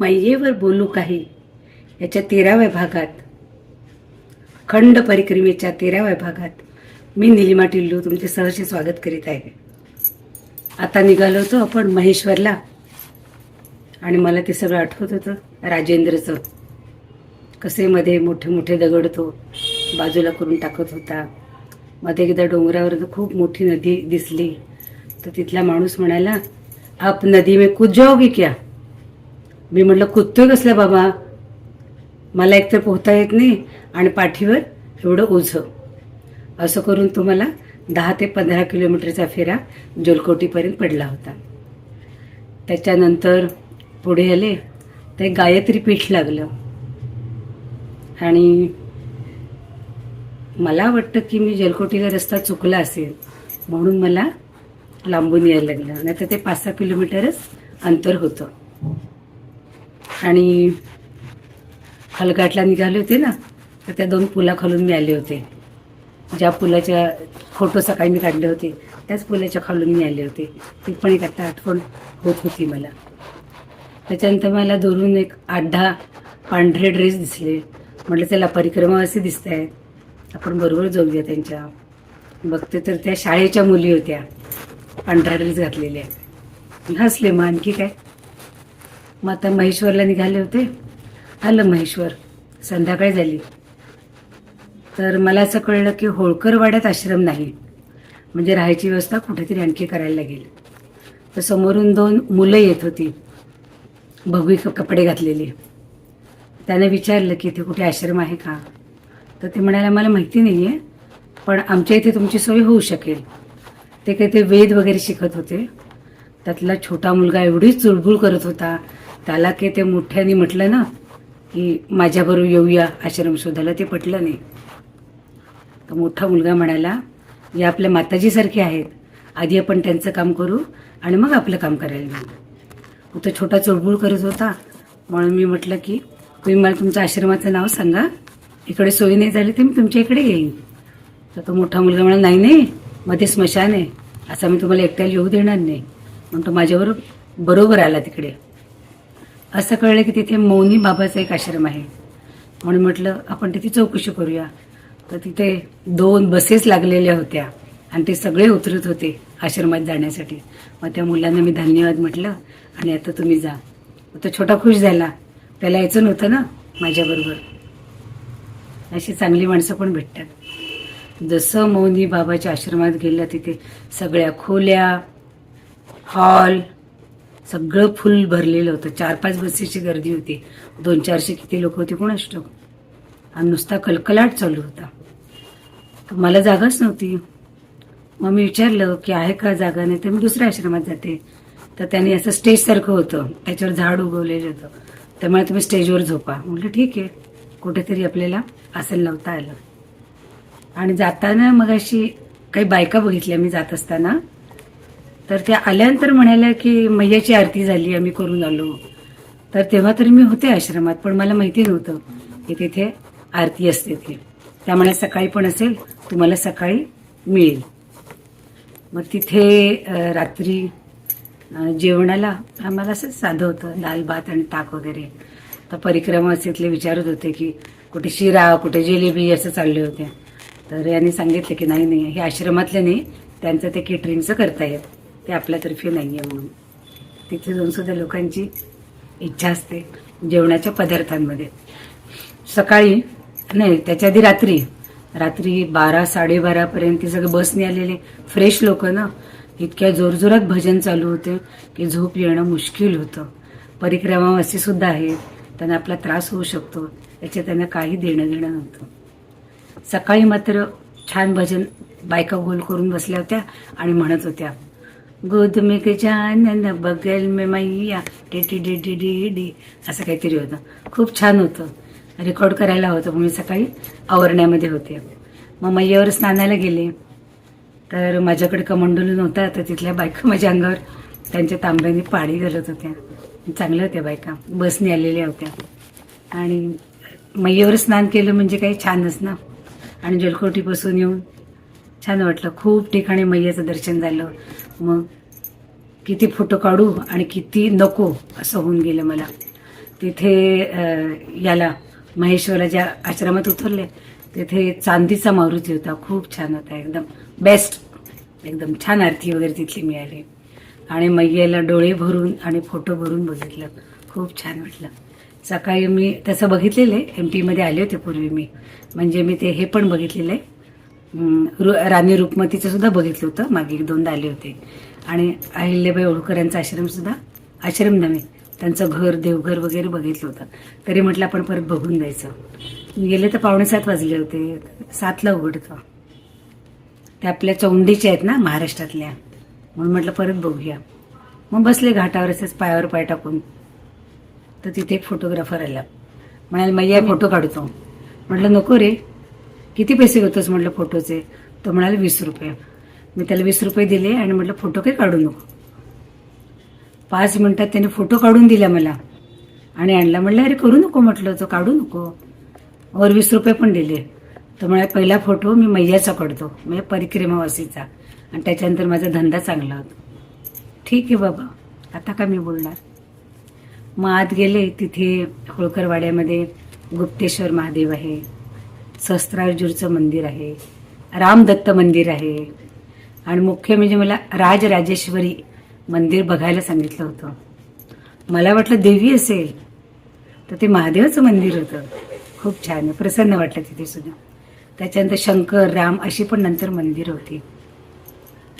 मैयेवर बोलू काही याच्या तेराव्या भागात खंड परिक्रमेच्या तेराव्या भागात मी निलिमा टिल्लू तुमचे सहर्ष स्वागत करीत आहे. आता निघालो होतो आपण महेश्वरला आणि मला ते सगळं आठवत होतं राजेंद्रचं. कसे मध्ये मोठे मोठे दगड तो बाजूला करून टाकत होता. मध्ये एकदा डोंगरावर खूप मोठी नदी दिसली तर तिथला माणूस म्हणाला आप नदी में कूद जाओगे क्या? मी म्हटलं कुत्तोय कसलं बाबा? मला एकतर पोहता येत नाही आणि पाठीवर एवढं ओझं. असं करून तुम्हाला दहा ते पंधरा किलोमीटरचा फेरा जलकोटीपर्यंत पडला होता. त्याच्यानंतर पुढे आले ते गायत्री पीठ लागलं. आणि मला वाटतं की मी जलकोटीला रस्ता चुकला असेल म्हणून मला लांबून यायला लागलं. नाही तर ते पाच सहा किलोमीटरच अंतर होतं. आणि हलघाटला निघाले होते ना तर त्या दोन पुलाखालून मी आले होते. ज्या पुलाच्या फोटो सकाळी मी काढले होते त्याच पुलाच्या खालून मी आले होते. ती पण एक आता आठवण होत होती मला. त्याच्यानंतर मला दुरून एक आठ दहा पांढरे ड्रेस दिसले. म्हटलं त्याला परिक्रमा असे दिसत आहेत आपण बरोबर जाऊया त्यांच्या. बघते तर त्या शाळेच्या मुली होत्या पांढरा ड्रेस घातलेल्या. हसले मग आणखी काय? मग आता महेश्वरला निघाले होते. आलं महेश्वर. संध्याकाळी झाली. तर मला असं कळलं की होळकरवाड्यात आश्रम नाही. म्हणजे राहायची व्यवस्था कुठेतरी आणखी करायला लागेल. तर समोरून दोन मुलं येत होती. भगवी कपडे घातलेली. त्याने विचारलं की इथे कुठे आश्रम आहे का? तर ते म्हणाले मला माहिती नाही आहे पण आमच्या इथे तुमची सोय होऊ शकेल. ते काही ते वेद वगैरे शिकत होते. त्यातला छोटा मुलगा एवढी चुळबुळ करत होता. त्याला की ते मोठ्याने म्हटलं ना की माझ्याबरोबर येऊया आश्रम शोधायला. ते पटलं नाही. तर मोठा मुलगा म्हणाला या आपल्या माताजीसारखे आहेत. आधी आपण त्यांचं काम करू आणि मग आपलं काम करायला लागू तो छोटा चुळबुळ करत होता. म्हणून मी म्हटलं की तुम्ही मला तुमच्या आश्रमाचं नाव सांगा. इकडे सोयी नाही झाली तर मी तुमच्या इकडे येईन. तर तो मोठा मुलगा म्हणाला नाही नाही मध्ये स्मशान आहे. असं मी तुम्हाला एकट्याला येऊ देणार नाही. म्हणून तो माझ्याबरोबर बरोबर आला तिकडे. असं कळलं की तिथे मौनी बाबाचा एक आश्रम आहे. म्हणून म्हटलं आपण तिथे चौकशी करूया. तर तिथे दोन बसेस लागलेल्या होत्या आणि ते सगळे उतरत होते आश्रमात जाण्यासाठी. मग त्या मुलांना मी धन्यवाद म्हटलं आणि आता तुम्ही जा. तो छोटा खुश झाला. त्याला यायचं नव्हतं ना माझ्याबरोबर. अशी चांगली माणसं पण भेटतात. जसं मौनी बाबाच्या आश्रमात गेलं तिथे सगळ्या खोल्या हॉल सगळं फुल भरलेलं होतं. चार पाच बसेसची गर्दी होती. दोन चारशे किती लोक होते कोण असतो आणि नुसता कलकलाट चालू होता. तर मला जागाच नव्हती. मग मी विचारलं की आहे का जागा नाही तर मी दुसऱ्या आश्रमात जाते. तर त्यांनी असं स्टेजसारखं होतं. त्याच्यावर झाड उगवलेलं होतं. त्यामुळे तुम्ही स्टेजवर झोपा. म्हटलं ठीक आहे. कुठेतरी आपल्याला आसन लावता आलं. आणि जाताना मग अशी काही बायका बघितल्या मी जात असताना. तर त्या आल्यानंतर म्हणाल्या की मैयाची आरती झाली आम्ही करून आलो. तर तेव्हा तरी मी होते आश्रमात पण मला माहिती नव्हतं की तिथे आरती असते ती. त्यामुळे सकाळी पण असेल तुम्हाला सकाळी मिळेल. मग तिथे रात्री जेवणाला आम्हाला असं साधं होतं दाल भात आणि ताक वगैरे. तर परिक्रमा तिथले विचारत होते की कुठे शिरा कुठे जिलेबी असं चालले होते तर यांनी सांगितलं की नाही नाही हे आश्रमातले नाही त्यांचं ते केटरिंगचं करता येतं. ते आपल्यातर्फे नाही आहे म्हणून. तिथे जाऊन सुद्धा लोकांची इच्छा असते जेवणाच्या पदार्थांमध्ये. सकाळी नाही त्याच्या आधी रात्री. रात्री बारा साडेबारापर्यंत सगळे बसने आलेले. फ्रेश लोक ना. इतक्या जोरजोरात भजन चालू होते की झोप येणं मुश्किल होतं. परिक्रमावासी सुद्धा आहेत. त्यांना आपला त्रास होऊ शकतो. याचे त्यांना काही देणं घेणं नव्हतं. सकाळी मात्र छान भजन बायका गोल करून बसल्या होत्या आणि म्हणत होत्या गोद में गजानन बगल में मैया डेटी डेटी डी डी डी डी असं काहीतरी होतं. खूप छान होतं. रेकॉर्ड करायला होतं मी सकाळी आवरण्यामध्ये होते. मग मैयावर स्नानाला गेले. तर माझ्याकडे कमंडोल नव्हता तर तिथल्या बायका माझ्या अंगावर त्यांच्या तांब्याने पाणी घालत होत्या. चांगल्या होत्या बायका. बसने आलेल्या होत्या. आणि मैयावर स्नान केलं म्हणजे काही छानच ना. आणि जलकोटीपासून येऊन छान वाटलं. खूप ठिकाणी मैयाचं दर्शन झालं. मग किती फोटो काढू आणि किती नको असं होऊन गेलं मला. तिथे याला याला महेश्वराच्या आश्रमात उतरले. तिथे चांदीचा मारुती होता. खूप छान होता एकदम. बेस्ट एकदम छान आरती वगैरे तिथली मिळाली. आणि मैयाला डोळे भरून आणि फोटो भरून बघितलं. खूप छान वाटलं. सकाळी मी तसं बघितलेलं आहे. एम पीमध्ये आले होते पूर्वी मी. म्हणजे मी ते हे पण बघितलेलं आहे. राणी रुपमतीचं सुद्धा बघितलं होतं. मागे एक दोनदा आले होते. आणि अहिल्याबाई होळकर यांचा आश्रमसुद्धा आश्रम नव्हे त्यांचं घर देवघर वगैरे बघितलं होतं. तरी म्हटलं आपण परत बघून जायचं. गेले तर पावणे सात वाजले होते. सातला उघडतं. ते आपल्या चौंडीच्या आहेत ना महाराष्ट्रातल्या. म्हणून म्हटलं परत बघूया. मग बसले घाटावर असेच पायावर पाय टाकून. तर तिथे एक फोटोग्राफर आला. म्हणाल मैया फोटो काढतो. म्हटलं नको रे. किती पैसे घेतोस म्हटलं फोटोचे तो म्हणाले वीस रुपये. मी त्याला वीस रुपये दिले आणि म्हटलं फोटो काही काढू नको. पाच मिनटात त्याने फोटो काढून दिला मला. आणि आणला म्हटलं अरे करू नको म्हटलं तो काढू नको. वर वीस रुपये पण दिले. तर म्हणाले पहिला फोटो मी मैयाचा काढतो म्हणजे परिक्रमावासीचा. आणि त्याच्यानंतर माझा धंदा चांगला होतो. ठीक आहे बाबा आता का मी बोलणार? मग आत गेले तिथे होळकरवाड्यामध्ये गुप्तेश्वर महादेव आहे. सहस्त्रार्जुनचं मंदिर आहे रामदत्त मंदिर आहे आणि मुख्य म्हणजे मला राजराजेश्वरी मंदिर बघायला सांगितलं होतं. मला वाटलं देवी असेल तर ते महादेवाचं मंदिर होतं. खूप छान आहे प्रसन्न वाटलं तिथे सुद्धा. त्याच्यानंतर शंकर राम अशी पण नंतर मंदिर होती.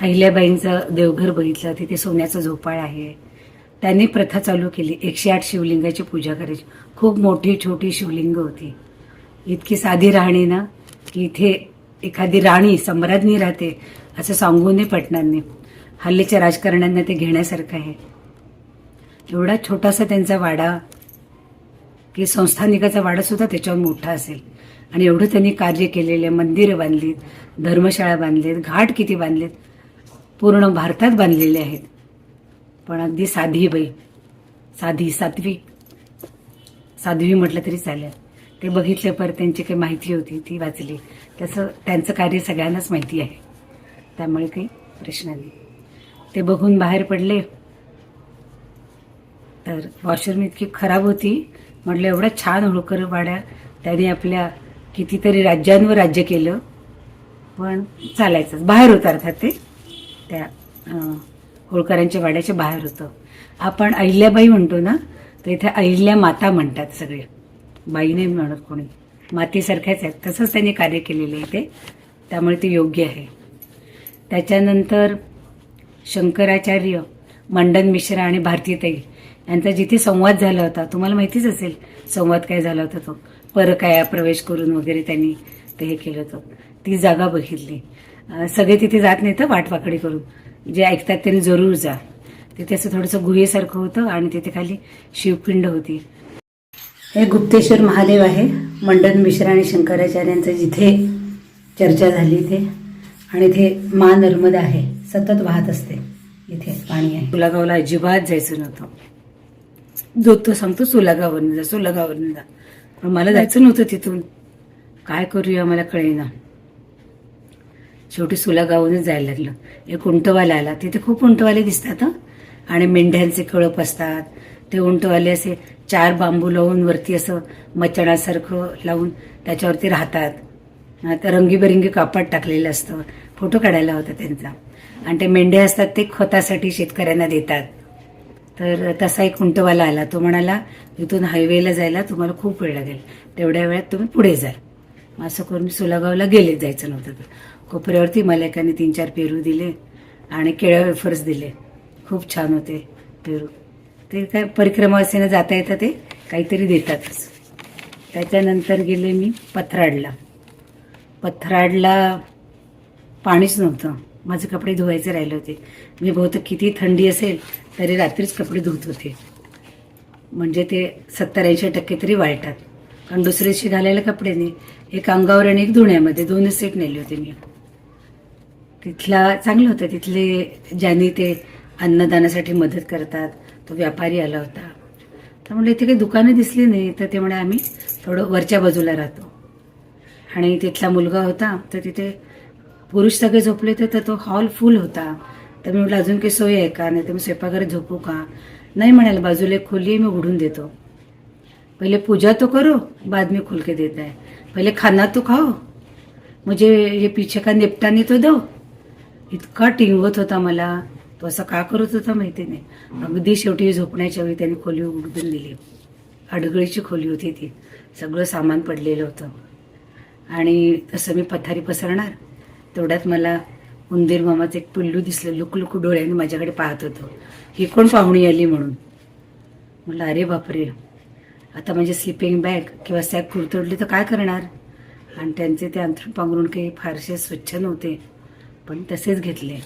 अहिल्याबाईंचं देवघर बघितलं तिथे सोन्याचं झोपाळ आहे. त्यांनी प्रथा चालू केली एकशे आठ शिवलिंगाची पूजा करायची. खूप मोठी छोटी शिवलिंग होती. इतकी साधी राहणी ना की इथे एखादी राणी सम्राज्ञी राहते असं सांगूनही पटणार नाही हल्लीच्या राजकारण्यांना ते घेण्यासारखं आहे. एवढा छोटासा त्यांचा वाडा की संस्थानिकाचा वाडासुद्धा त्याच्यावर मोठा असेल. आणि एवढं त्यांनी कार्य केलेले मंदिरं बांधलीत धर्मशाळा बांधलीत घाट किती बांधलेत पूर्ण भारतात बांधलेले आहेत. पण अगदी साधी बाई साधी सातवी साध्वी म्हटलं तरी चालेल. ते बघितले पर त्यांची काही माहिती होती ती वाचली. तसं त्यांचं कार्य सगळ्यांनाच माहिती आहे. त्यामुळे काही प्रश्न नाही. ते बघून बाहेर पडले. तर वॉशरूम इतकी खराब होती. म्हटलं एवढा छान होळकर वाड्या. त्याने आपल्या कितीतरी राज्यांवर राज्य केलं. पण चालायचंच. बाहेर होतं अर्थात ते. त्या होळकरांच्या वाड्याच्या बाहेर होतं. आपण अहिल्याबाई म्हणतो ना तर इथे अहिल्या माता म्हणतात सगळे. बाई नाही म्हणत कोणी मातीसारख्याच आहेत. तसंच त्यांनी कार्य केलेलं आहे ते. त्यामुळे ते योग्य आहे. त्याच्यानंतर शंकराचार्य मंडन मिश्रा आणि भारतीताई यांचा जिथे संवाद झाला होता तुम्हाला माहितीच असेल संवाद काय झाला होता तो. परकाया प्रवेश करून वगैरे त्यांनी ते हे केलं होतं. ती जागा बघितली. सगळे तिथे जात नाही तर वाटवाकडी करून. जे ऐकतात त्यांनी जरूर जा. तिथे असं थोडंसं गुहेसारखं होतं आणि तिथे खाली शिवपिंड होती. हे गुप्तेश्वर महादेव आहे मंडन मिश्रा आणि शंकराचार्यांचं जिथे चर्चा झाली इथे आणि इथे मा नर्मदा आहे सतत वाहत असते. इथे पाणी आहे. सुलागावला अजिबात जायचं नव्हतं. जो तो सांगतो सुलागावरनं जा सुलागावरून जा. पण मला जायचं नव्हतं तिथून. काय करूया मला कळेना. शेवटी सुलागावूनच जायला लागलं. एक उंटवाला आला. तिथे खूप उंटवाले दिसतात आणि मेंढ्यांचे कळप असतात. ते उंटवाले असे चार बांबू लावून वरती असं मचणासारखं लावून त्याच्यावरती राहतात. तर रंगीबेरंगी कापड टाकलेलं असतं. फोटो काढायला होता त्यांचा. आणि ते मेंढे असतात ते खतासाठी शेतकऱ्यांना देतात. तर तसा एक उंटवाला आला. तो म्हणाला इथून हायवेला जायला तुम्हाला खूप वेळ लागेल. तेवढ्या वेळात तुम्ही पुढे जाल असं करून सुलागावला गेले. जायचं नव्हतं तर. कोपऱ्यावरती मला एकाने तीन चार पेरू दिले आणि केळ्या वेफर्स दिले. खूप छान होते पेरू. ते काय परिक्रमावासीनं जाता येतं ते काहीतरी देतातच. त्याच्यानंतर गेले मी पथराडला. पथराडला पाणीच नव्हतं. माझे कपडे धुवायचे राहिले होते. मी बहुतेक किती थंडी असेल तरी रात्रीच कपडे धुत होते. म्हणजे ते सत्तर ऐंशी टक्के तरी वाळतात. कारण दुसऱ्या दिवशी घालायला कपडे नाही. एक अंगावर आणि एक धुण्यामध्ये दोन्ही सेट नेले होते मी. तिथला चांगलं होतं. तिथले ज्यांनी ते अन्नदानासाठी मदत करतात तो व्यापारी आला होता. तर म्हणलं इथे काही दुकानं दिसली नाही. तर ते म्हणे आम्ही थोडं वरच्या बाजूला राहतो. आणि तिथला मुलगा होता तर तिथे पुरुष सगळे झोपले होते तर तो हॉल फुल होता. तर मी म्हटलं अजून काही सोय आहे का? नाही तर मी स्वयंपाकघरात झोपू का? नाही म्हणाल बाजूला खोली मी उघडून देतो. पहिले पूजा तो करो बाद में खोल के देता है पहिले खाना तो खाओ. म्हणजे मुझे ये पीछे का निपटाने तो दो. इतका टिंगवत होता मला. तो असं का करत होता माहिती नाही. अगदी शेवटी झोपण्याच्या वेळी त्याने खोली उघडून दिली. अडगळीची खोली होती ती. सगळं सामान पडलेलं होतं. आणि तसं मी पथारी पसरणार तेवढ्यात मला उंदीर मामाचं एक पिल्लू दिसलं लुक डोळ्याने माझ्याकडे पाहत होतं. ही कोण पाहुणी आली म्हणून? म्हटलं अरे बापरे! आता म्हणजे स्लिपिंग बॅग किंवा सॅक कुरतडली तर काय करणार? आणि त्यांचे ते अंथरूण पांघरून काही फारसे स्वच्छ नव्हते पण तसेच घेतले.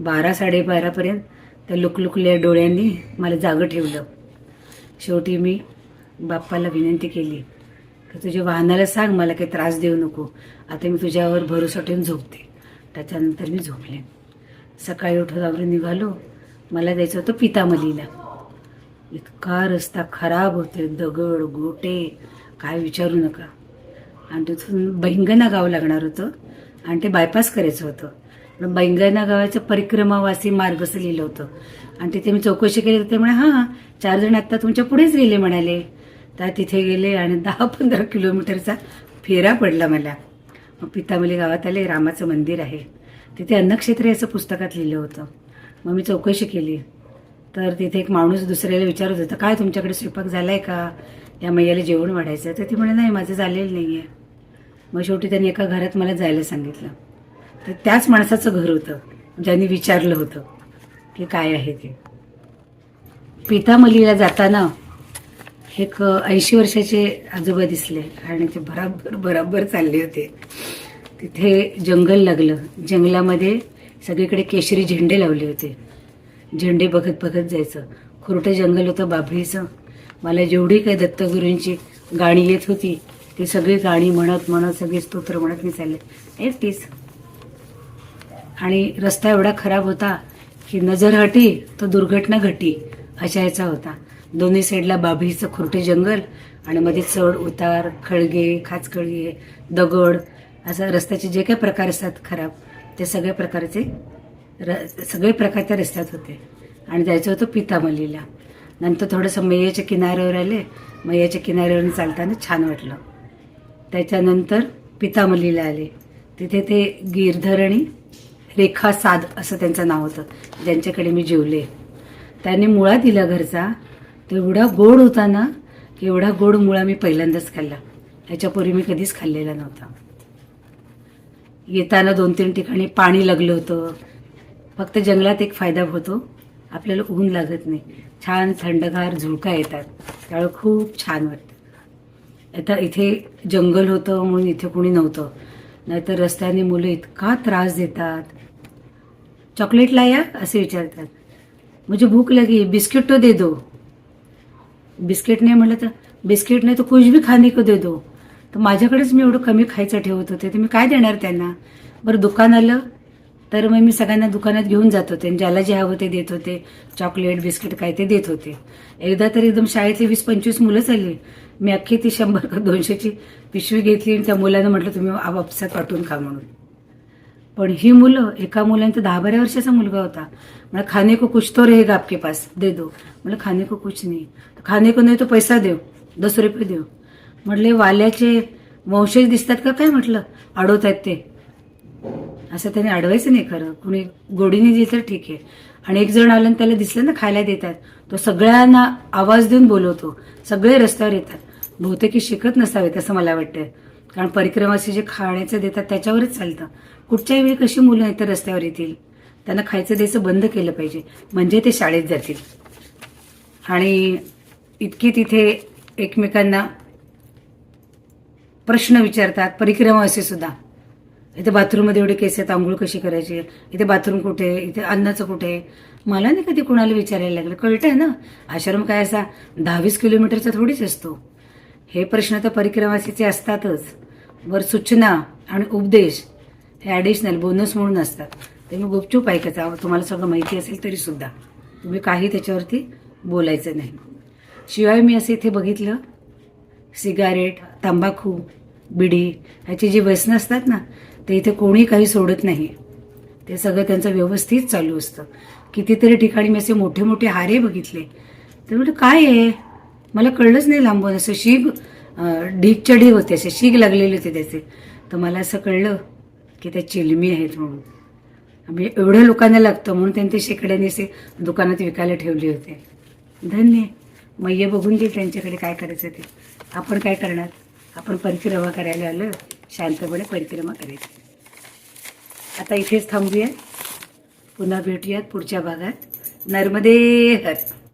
बारा साडेबारापर्यंत त्या लुकलुकल्या डोळ्यांनी मला जागं ठेवलं. शेवटी मी बाप्पाला विनंती केली की तुझ्या वाहनाला सांग मला काही त्रास देऊ नको. आता मी तुझ्यावर भरोसा ठेवून झोपते. त्याच्यानंतर मी झोपले. सकाळी उठून आवरून निघालो. मला जायचं होतं पितामलीला. इतका रस्ता खराब होते दगड गोटे काय विचारू नका. आणि तिथून बैंगना गाव लागणार होतं आणि ते बायपास करायचं होतं. पण बैंगना गावाचं परिक्रमावासी मार्ग असं लिहिलं होतं. आणि तिथे मी चौकशी केली तर ते म्हणे हां चार जण आत्ता तुमच्या पुढेच गेले म्हणाले. तर तिथे गेले आणि दहा पंधरा किलोमीटरचा फेरा पडला मला. मग पितामली गावात आले रामाचं मंदिर आहे. तिथे अन्नक्षेत्र याचं पुस्तकात लिहिलं होतं. मग मी चौकशी केली. तर तिथे एक माणूस दुसऱ्याला विचारत होता काय तुमच्याकडे स्वयंपाक झाला आहे का? या मैयाला जेवण वाढायचं तर ती म्हणे नाही माझं झालेलं नाही आहे मग शेवटी त्यांनी एका घरात मला जायला सांगितलं. तर त्याच माणसाचं घर होतं ज्यांनी विचारलं होतं की काय आहे ते. पितामलीला जाताना एक ऐंशी वर्षाचे आजोबा दिसले आणि ते बराबर बराबर चालले होते. तिथे जंगल लागलं. जंगलामध्ये सगळीकडे केशरी झेंडे लावले होते. झेंडे बघत बघत जायचं. खुरटं जंगल होतं बाभळीचं. मला जेवढी काही दत्तगुरूंची गाणी येत होती ती सगळी गाणी म्हणत म्हणत सगळे स्तोत्र म्हणत मी चालले. एकटीच आणि रस्ता एवढा खराब होता की नजर हटी तर दुर्घटना घटी अशा ह्याचा होता. दोन्ही साईडला बाभळीचं खुरटे जंगल आणि मध्ये चढ उतार खळगे खाचखळगे दगड असं रस्त्याचे जे काही प्रकार असतात खराब ते सगळ्या प्रकारचे र सगळे प्रकार त्या रस्त्यात होते. आणि जायचं होतं पितामलीला. नंतर थोडंसं मैयाच्या किनाऱ्यावर आले. मैयाच्या किनाऱ्यावरून चालताना छान वाटलं. त्याच्यानंतर पितामलीला आले. तिथे ते गिरधरणी रेखा साद असं त्यांचं नाव होतं. ज्यांच्याकडे मी जेवले. त्यांनी मुळा दिला घरचा. तो एवढा गोड होता ना की एवढा गोड मुळा मी पहिल्यांदाच खाल्ला. याच्यापूर्वी मी कधीच खाल्लेला नव्हता. येताना दोन तीन ठिकाणी पाणी लागलं होतं. फक्त जंगलात एक फायदा होतो. आपल्याला ऊन लागत नाही. छान थंडगार झुळका येतात. त्यामुळे खूप छान वाटतं. आता इथे जंगल होतं म्हणून इथे कोणी नव्हतं. नाहीतर रस्त्याने मुलं इतका त्रास देतात. चॉकलेट लाया असे विचारतात. मुझे भूक लगी बिस्किट तो दे दो. बिस्किट नाही म्हटलं तर बिस्किट नाही तर कुछ भी खाने को दे दो. तर माझ्याकडेच मी एवढं कमी खायचं ठेवत होते तर मी काय देणार त्यांना? बरं दुकान आलं तर मग मी सगळ्यांना दुकानात घेऊन जात होते. आणि ज्याला जे हवं ते देत होते. चॉकलेट बिस्किट काय ते देत होते. एकदा तर एकदम शाळेतली वीस पंचवीस मुलं चालली. मी अख्खी ती शंभर दोनशेची पिशवी घेतली आणि त्या मुलानं म्हटलं तुम्ही आपापसात वाटून खा म्हणून. पण ही मुलं एका मुलांचा दहा बारा वर्षाचा मुलगा होता. मला खाने को कुछ तो रहेगा आपके पास दे दो. मला खाने को कुछ नाही. खाने को नाही तो पैसा देव. दस रुपये देव. म्हटले वाल्याचे वंशज दिसतात का? काय म्हटलं? अडवत आहेत ते. असं त्याने अडवायचं नाही खरं. कुणी गोडीने दिली तर ठीक आहे. आणि एक जण आलं त्याला दिसलं ना खायला देतात. तो सगळ्यांना आवाज देऊन बोलवतो. सगळे रस्त्यावर येतात. बहुतेक शिकत नसावेत असं मला वाटतं कारण परिक्रमाशी जे खाण्याचं देतात त्याच्यावरच चालतं. कुठच्याही वेळी कशी मुलं आहेत तर रस्त्यावर येतील. त्यांना खायचं द्यायचं बंद केलं पाहिजे. म्हणजे ते शाळेत जातील. आणि इतकी तिथे एकमेकांना प्रश्न विचारतात. परिक्रमावासी सुद्धा. इथे बाथरूममध्ये एवढे केस आहेत आंघोळ कशी करायची? इथे बाथरूम कुठे आहे? इथे अन्नाचं कुठे आहे? मला नाही कधी कुणाला विचारायला लागलं. कळतंय ना? आश्रम काय असा दहावीस किलोमीटरचा थोडीच असतो. हे प्रश्न तर परिक्रमासीचे असतातच. वर सूचना आणि उपदेश हे ॲडिशनल बोनस म्हणून असतात. ते मी गुपचूप ऐकायचं. तुम्हाला सगळं माहिती असेल तरी सुद्धा. तुम्ही काही त्याच्यावरती बोलायचं नाही. शिवाय मी असं इथे बघितलं सिगारेट तंबाखू बिडी ह्याची जी व्यसनं असतात ना ते इथे कोणी काही सोडत नाही. ते सगळं त्यांचं व्यवस्थित चालू असतं. कितीतरी ठिकाणी मी असे मोठे मोठे हारे बघितले. तर म्हटलं काय आहे? मला कळलंच नाही लांबून. असं शीग ढीकच्या ढीक ढीग होते असे शीग लागलेले होते त्याचे. तर मला असं कळलं की त्या चिलमी आहेत म्हणून. म्हणजे एवढ्या लोकांना लागतं म्हणून त्यांनी ते शेकड्याने असे दुकानात विकायला ठेवले होते. धन्य. मैय बघून घे त्यांच्याकडे काय करायचं ते. आपण काय करणार? आपण परिक्रमा करायला आलं. शांतपणे परिक्रमा करायची. आता इथेच थांबूया. पुन्हा भेटूयात पुढच्या भागात. नर्मदे हर.